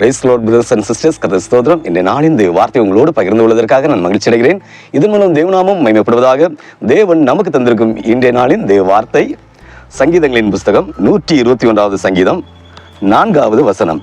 Praise lord brothers and sisters கதை ஸ்தோத்திரம். இந்த நாளின் இந்த வார்த்தை உங்களோடு பகிர்ந்து கொள்வதற்காக நான் மகிழ்ச்சி அடைகிறேன். இதன் மூலம் தேவநாமம் மைமைப்படுவதாக தேவன் நமக்கு தந்திருக்கும் இன்றைய நாளின் தேவ வார்த்தை. சங்கீதங்களின் புஸ்தகம் நூற்றி இருபத்தி ஒன்றாவது சங்கீதம் நான்காவது வசனம்.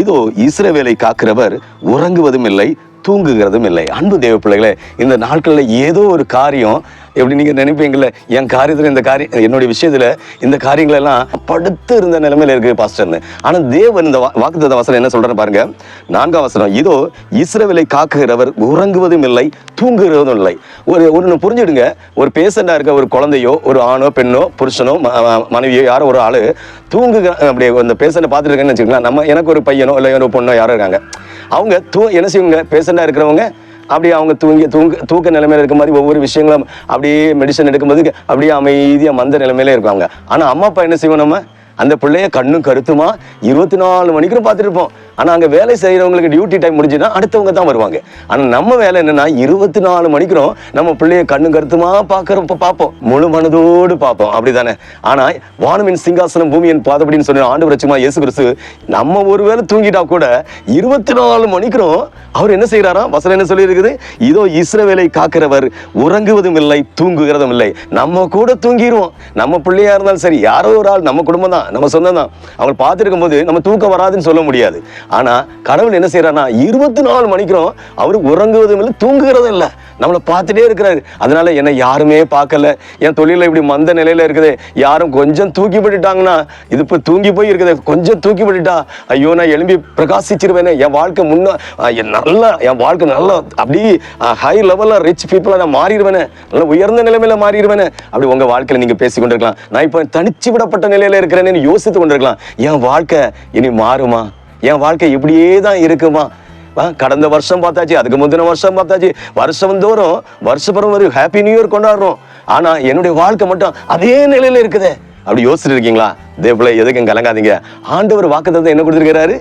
இதோ இஸ்ரவேலை காக்கிறவர் உறங்குவதும் இல்லை தூங்குகிறதும் இல்லை. அன்பு தேவ பிள்ளைகளே இந்த நாட்களில் ஏதோ ஒரு காரியம் எப்படி நீங்கள் நினைப்பீங்கள என் காரியத்தில் இந்த காரியம் என்னுடைய விஷயத்தில் இந்த காரியங்களெல்லாம் படுத்து இருந்த நிலைமையில இருக்குது பாஸ்டர்னு ஆனால் தேவன் இந்த வாக்குத்த வசனம் என்ன சொல்கிறேன்னு பாருங்கள் நான்காம் வசனம் இதோ இஸ்ரவேலை காக்குகிறவர் உறங்குவதும் இல்லை தூங்குகிறதும் இல்லை. ஒரு ஒன்று புரிஞ்சுடுங்க. ஒரு பேஷண்டாக இருக்க ஒரு குழந்தையோ ஒரு ஆணோ பெண்ணோ புருஷனோ ம- மனைவியோ யாரோ ஒரு ஆள் தூங்குகிற அப்படி அந்த பேஷண்ட்டை பார்த்துட்டு இருக்கேன்னு வச்சுக்கலாம் நம்ம எனக்கு ஒரு பையனோ இல்லை ஒரு பொண்ணோ யாரோ இருக்காங்க. அவங்க தூ என்ன செய்வங்க? பேஷண்டாக இருக்கிறவங்க அப்படியே அவங்க தூங்கி தூங்க தூக்க நிலைமையில இருக்க மாதிரி ஒவ்வொரு விஷயங்களும் அப்படியே மெடிசன் எடுக்கும்போது அப்படியே அமைதியாக மந்த நிலைமையில இருப்பாங்க. ஆனால் அம்மா அப்பா என்ன செய்வோம் நம்ம? அந்த பிள்ளைய கண்ணும் கருத்துமா? இருபத்தி நாலு மணிக்கும் பார்த்துருப்போம் ஆனால் அங்கே வேலை செய்கிறவங்களுக்கு டியூட்டி டைம் முடிஞ்சுன்னா அடுத்தவங்க தான் வருவாங்க. ஆனால் நம்ம வேலை என்னன்னா இருபத்தி நாலு மணிக்கிறோம் நம்ம பிள்ளைய கண்ணும் கருத்துமா பார்க்குறப்ப பார்ப்போம். முழு மனதோடு பார்ப்போம். அப்படிதானே? ஆனால் வானமின் சிங்காசனம் பூமியின் பாதப்படின்னு சொன்ன ஆண்டு பிரச்சமா இயேசு கிறிஸ்து நம்ம ஒரு வேலை தூங்கிட்டா கூட இருபத்தி நாலு மணிக்கிறோம் அவர் என்ன செய்கிறாராம் வசனம் என்ன சொல்லியிருக்குது? இதோ இஸ்ரவேலை காக்கிறவர் உறங்குவதும் இல்லை தூங்குகிறதும் இல்லை. நம்ம கூட தூங்கிடுவோம் நம்ம பிள்ளையா இருந்தாலும் சரி யாரோ ஒரு ஆள் நம்ம குடும்பம் தான். நம்ம சொந்தம் தான் அவங்க பார்த்துருக்கும் போது நம்ம தூக்கம் வராதுன்னு சொல்ல முடியாது. ஆனால் கடவுள் என்ன செய்கிறான்னா இருபத்தி நாலு மணிக்கிறோம் அவர் உறங்குவதும் இல்லை தூங்குகிறதும் இல்லை. நம்மளை பார்த்துட்டே இருக்கிறாரு. அதனால என்னை யாருமே பார்க்கல. என் தொழிலில் இப்படி மந்த நிலையில இருக்குது. யாரும் கொஞ்சம் தூக்கி போட்டுட்டாங்கன்னா இது இப்போ தூங்கி போய் இருக்குது. கொஞ்சம் தூக்கி போட்டுட்டா ஐயோ நான் எழும்பி பிரகாசிச்சிருவேனே. என் வாழ்க்கை முன்ன நல்லா என் வாழ்க்கை நல்லா அப்படி ஹை லெவலில் ரிச் பீப்புளாக நான் மாறிடுவேனே. நல்லா உயர்ந்த நிலைமையில மாறிடுவேனே. அப்படி உங்கள் வாழ்க்கையில் நீங்கள் பேசி கொண்டிருக்கலாம். நான் இப்போ தனிச்சு விடப்பட்ட நிலையில் இருக்கிறேன்னு யோசித்து கொண்டிருக்கலாம். என் வாழ்க்கை இனி மாறுமா? என் வாழ்க்கை இப்படியே தான் இருக்குமா? கடந்த வருஷம் பார்த்தாச்சு அதுக்கு முந்தின வருஷம் பார்த்தாச்சு வருஷம் தோறும் வருஷப்பறம் ஒரு ஹாப்பி நியூ இயர் கொண்டாடுறோம் ஆனால் என்னுடைய வாழ்க்கை மட்டும் அதே நிலையில இருக்குதே அப்படி யோசிச்சுட்டு இருக்கீங்களா தேவப்பிள்ளை எதுக்கும் கலங்காதீங்க ஆண்டவர் வாக்குத்தத்தை என்ன கொடுத்துருக்கிறாரு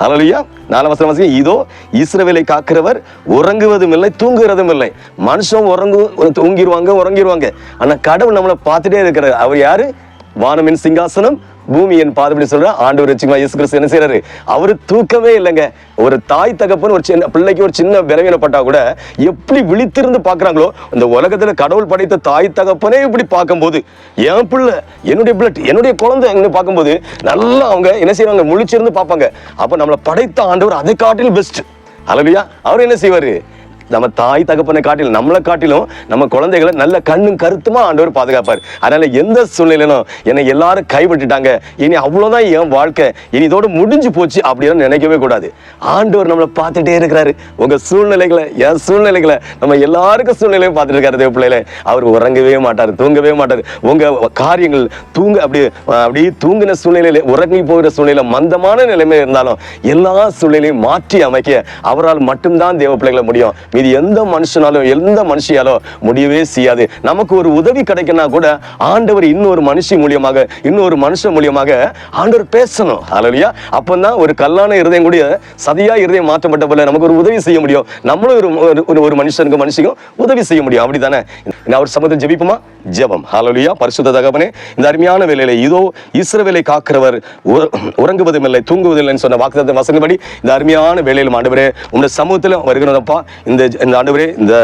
ஹalleluya நாலு வசனம் வசதி இதோ இஸ்ரவேலை காக்கிறவர் உறங்குவதும் இல்லை தூங்குகிறதும் இல்லை மனுஷன் உறங்கு தூங்கிடுவாங்க உறங்கிடுவாங்க ஆனால் கடவுள் நம்மளை பார்த்துட்டே இருக்கிறார் அவர் யாரு வானமின் சிங்காசனம் பூமி என் பாதப்படி சொல்ற ஆண்டவர் வச்சுக்கலாம் இயேசு கிறிஸ்து என்ன செய்யறாரு அவரு தூக்கமே இல்லைங்க. ஒரு தாய் தகப்பன் ஒரு சின்ன பிள்ளைக்கு ஒரு சின்ன பலவீனப்பட்டா கூட எப்படி விழித்திருந்து பார்க்குறாங்களோ இந்த உலகத்துல கடவுள் படைத்த தாய் தகப்பனே இப்படி பார்க்கும்போது என் பிள்ளை என்னுடைய பிள்ளை என்னுடைய குழந்தை என்ன பார்க்கும்போது நல்லா அவங்க என்ன செய்வாங்க? முழிச்சிருந்து பார்ப்பாங்க. அப்ப நம்மளை படைத்த ஆண்டவர் அதை காட்டிலும் பெஸ்ட் அலவியா அவர் என்ன செய்வாரு? நம்ம தாய் தகப்பனை காட்டிலும் நம்மளை காட்டிலும் நம்ம குழந்தைகளை நல்ல கண்ணும் கருத்துமா ஆண்டவர் பாதுகாப்பார். அதனால எந்த சூழ்நிலையிலும் என்னை எல்லாரும் கைவிட்டுட்டாங்க. இனி அவ்வளவுதான் என் வாழ்க்கை. இனி இதோட முடிஞ்சு போச்சு அப்படின்னு நினைக்கவே கூடாது. ஆண்டவர் நம்மளை பார்த்துட்டே இருக்கிறாரு. உங்க சூழ்நிலைகளை என் சூழ்நிலைகளை நம்ம எல்லாருக்கும் சூழ்நிலையும் பார்த்துட்டு இருக்காரு தேவ அவர் உறங்கவே மாட்டார் தூங்கவே மாட்டார். உங்க காரியங்கள் தூங்க அப்படி அப்படி தூங்கின சூழ்நிலையில உறங்கி போகிற சூழ்நிலை மந்தமான நிலைமை இருந்தாலும் எல்லா சூழ்நிலையும் மாற்றி அமைக்க அவரால் மட்டும்தான் தேவ பிள்ளைகளை முடியும். இது எந்த மனுஷனாலும் எந்த மனுஷியாலோ முடியவே செய்யாது. நமக்கு ஒரு உதவி கிடைக்கனா கூட ஆண்டவர் இன்னொரு மனுஷி மூலியமாக இன்னொரு மனுஷன் மூலியமாக ஆண்டவர் பேசணும். அலலியா அப்பந்தான் ஒரு கல்லான இருதயம் கூட சதியா இருதயம் மாற்றப்பட்ட போல நமக்கு ஒரு உதவி செய்ய முடியும். நம்மளும் ஒரு ஒரு- ஒரு மனுஷனுக்கு மனுஷிக்கும் உதவி செய்ய முடியும். அப்படிதானே நான் அவர் சமூகத்தில் ஜெபிப்போமா? ஜெபம். ஹalleluya பரிசுத்த தகவனே இந்த அருமையான வேலையில இதோ இஸ்ரவேலை காக்கிறவர் உற- உறங்குவதும் இல்லை தூங்குவதில்லைன்னு சொன்ன வாக்குத்தத்த வசனப்படி இந்த அருமையான வேலையில் ஆண்டவரே உங்களுடைய சமூகத்தில் வருகிறதப்பா இந்த இந்த ஆண்டவரே இந்த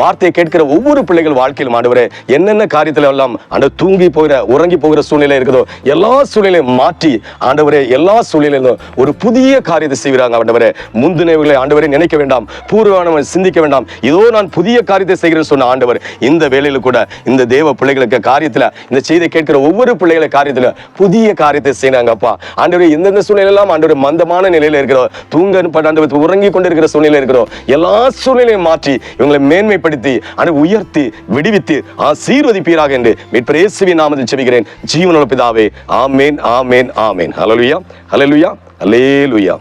வார்த்தையை கேட்கிற ஒவ்வொரு பிள்ளைகள் வாழ்க்கையிலும் ஆண்டவரே என்னென்ன காரியத்தில் எல்லாம் அந்த தூங்கி போகிற உறங்கி போகிற சூழ்நிலை இருக்குதோ எல்லா சூழ்நிலையும் மாற்றி ஆண்டவரே எல்லா சூழ்நிலையிலும் ஒரு புதிய காரியத்தை செய்கிறாங்க ஆண்டவரே. முந்தினவர்களை ஆண்டவரே நினைக்க வேண்டாம் பூர்வமான சிந்திக்க வேண்டாம். இதோ நான் புதிய காரியத்தை செய்கிறேன்னு சொன்ன ஆண்டவர் இந்த வேலையில கூட இந்த தேவ பிள்ளைகளுக்கு காரியத்தில் இந்த செய்தி கேட்கிற ஒவ்வொரு பிள்ளைகளை காரியத்துல புதிய காரியத்தை செய்கிறாங்கப்பா ஆண்டவரே எந்தெந்த சூழ்நிலையெல்லாம் ஆண்டவர் மந்தமான நிலையில் இருக்கிறோம் தூங்க ஆண்டவர் உறங்கி கொண்டிருக்கிற சூழ்நிலை இருக்கிறோம் எல்லா சூழ்நிலையும் மாற்றி இவங்களை மேன்மைப்படுத்தி அனை உயர்த்தி விடுவித்து ஆசீர்வதிப்பீராக என்று மீட்பரேசுவின் நாமத்தில் செபிக்கிறேன் ஜீவனுள்ள பிதாவே ஆமேன் ஆமேன் ஆமேன். ஹலலுயா ஹalleluya ஹalleluya